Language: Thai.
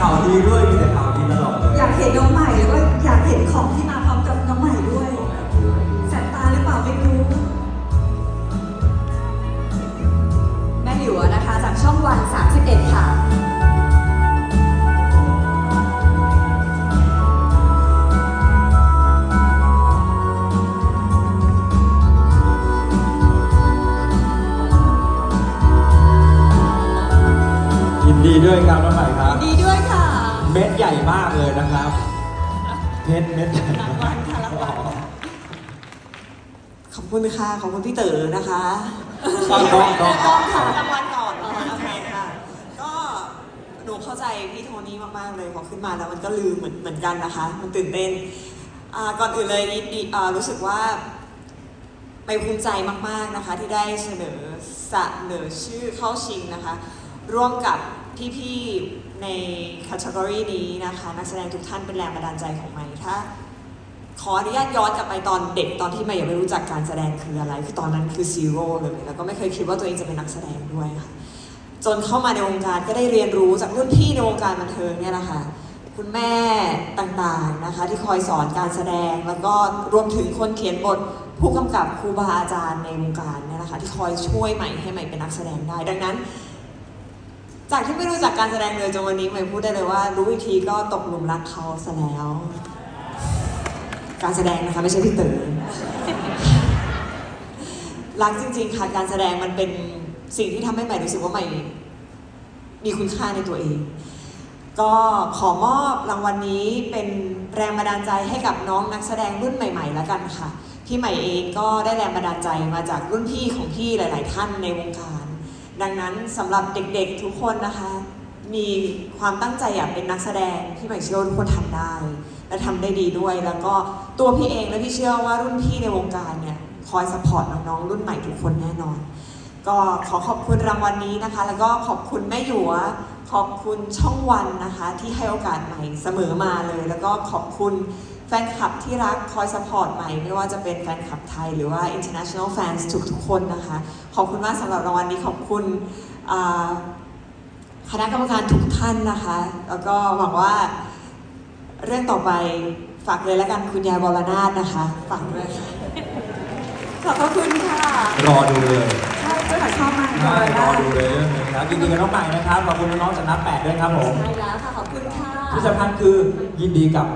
ข่าวดีด้วยมีแต่ข่าวดีตลอดยอยากเห็นน้องใหม่แล้วก็อยากเห็นของที่มาพร้อมกับน้องใหม่ด้วยแสบตาหรือเปล่าไม่รู้ แม่หลิวนะคะจากช่องวัน 31 ค่ะ ยินดีด้วยครับน้องใหม่ครับ ดีด้วย เม็ดใหญ่มากเลยนะครับเพชรเม็ดใหญ่รางวัลค่ะรางวัลค่ะขอบคุณค่ะขอบคุณพี่เต๋อนะคะต้องต้องต้องต้องค่ะรางวัลก่อนโอเคค่ะก็หนูเข้าใจพี่โทนี่มากๆเลยพอขึ้นมาแล้วมันก็ลืมเหมือนเหมือนกันนะคะ มันตื่นเต้นอ่าก่อนอื่นเลยนี่ดีอ่ารู้สึกว่าไปภูมิใจมากๆนะคะ ที่ได้เสนอเสนอชื่อเข้าชิงนะคะ ร่วมกับพี่ๆในคัต e g o r y นี้นะคะนักแสดงทุกท่านเป็นแรงบันดาลใจของใหม่ถ้าขออนุญาตย้อนกลับไปตอนเด็กตอนที่ใหม่ยังไม่รู้จักการแสดงคืออะไร คือตอนนั้นคือซีโร่เลยแล้วก็ไม่เคยคิดว่าตัวเองจะเป็นนักแสดงด้วยค่ะจนเข้ามาในวงการก็ได้เรียนรู้จากรุ่นพี่ในวงการบันเทิงเนี่ยแหละค่ะคุณแม่ต่างๆนะคะที่คอยสอนการแสดงแล้วก็รวมถึงคนเขียนบทผู้กำกับครูบาอาจารย์ในวงการเนี่ยนะคะที่คอยช่วยใหม่ให้ใหม่เป็นนักแสดงได้ ดังนั้น จากที่ไม่รู้จักการแสดงเลยจนวันนี้ใหม่พูดได้เลยว่า รู้อีกทีก็ตกหลุมรักเขาซะแล้ว การแสดงนะคะไม่ใช่พี่เต๋อรักจริง ๆ ค่ะการแสดงมันเป็นสิ่งที่ทำให้ใหม่รู้สึกว่าใหม่มีคุณค่าในตัวเอง ก็ขอมอบรางวัลนี้เป็นแรงบันดาลใจให้กับน้องนักแสดงรุ่นใหม่ ๆ แล้วกันค่ะที่ใหม่เองก็ได้แรงบันดาลใจมาจากรุ่นพี่ของพี่หลาย ๆ ท่านในวงการ ดังนั้นสำหรับเด็กๆทุกคนนะคะ มีความตั้งใจอยากเป็นนักแสดงที่ใหม่เชื่อว่าทุกคนทำได้ และทำได้ดีด้วย แล้วก็ตัวพี่เองและพี่เชื่อว่ารุ่นพี่ในวงการเนี่ยคอยสปอร์ตน้องๆรุ่นใหม่ทุกคนแน่นอน ก็ขอขอบคุณรางวัลนี้นะคะ แล้วก็ขอบคุณแม่หยัวขอบคุณช่องวันนะคะ ที่ให้โอกาสใหม่เสมอมาเลย แล้วก็ขอบคุณ แฟนคลับที่รักคอยสปอร์ตใหม่ ไม่ว่าจะเป็นแฟนคลับไทยหรือว่า international fans ทุกๆคนนะคะ ขอบคุณมากสำหรับรางวัลนี้ขอบคุณอ่าคณะกรรมการทุกท่านนะคะ แล้วก็หวังว่าเรื่องต่อไปฝากเลยแล้วกันคุณยายบรนาถนะคะ ฝากด้วยค่ะขอบพระคุณค่ะรอดูเลยใช่เจ้าหน้าชอบมากใช่รอนาถดูเลยเรื่องนี้ครับยินดีกับน้องใหม่นะครับขอบคุณน้องๆจากนับแปดด้วยครับผมใช่แล้วค่ะขอบคุณค่ะที่สำคัญคือยินดีกับ